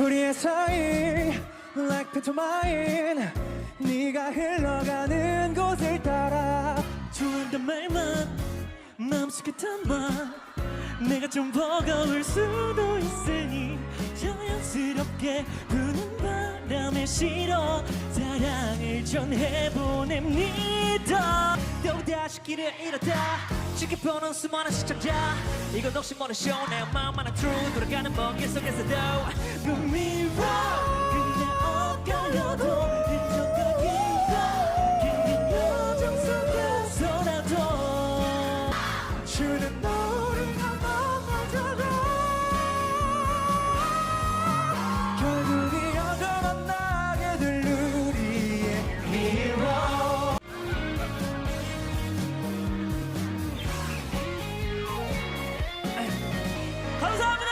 우리의 사이 like pantomime 네가 흘러가는 곳을 따라 좋아한단 말만 마음속에 담아. 내가 좀 버거울 수도 있으니 자연스럽게 부는 바람에 실어 사랑을 전해보냅니다. 또다시 길을 잃었다. 지켜보는 수많은 시청자 이건 혹시 모르는 쇼내 마음만은 true 돌아가는 먼길 속에서도 주는 너를 넘어가려 결국이 여자 만나게 될 우리의 hero 감사합니다.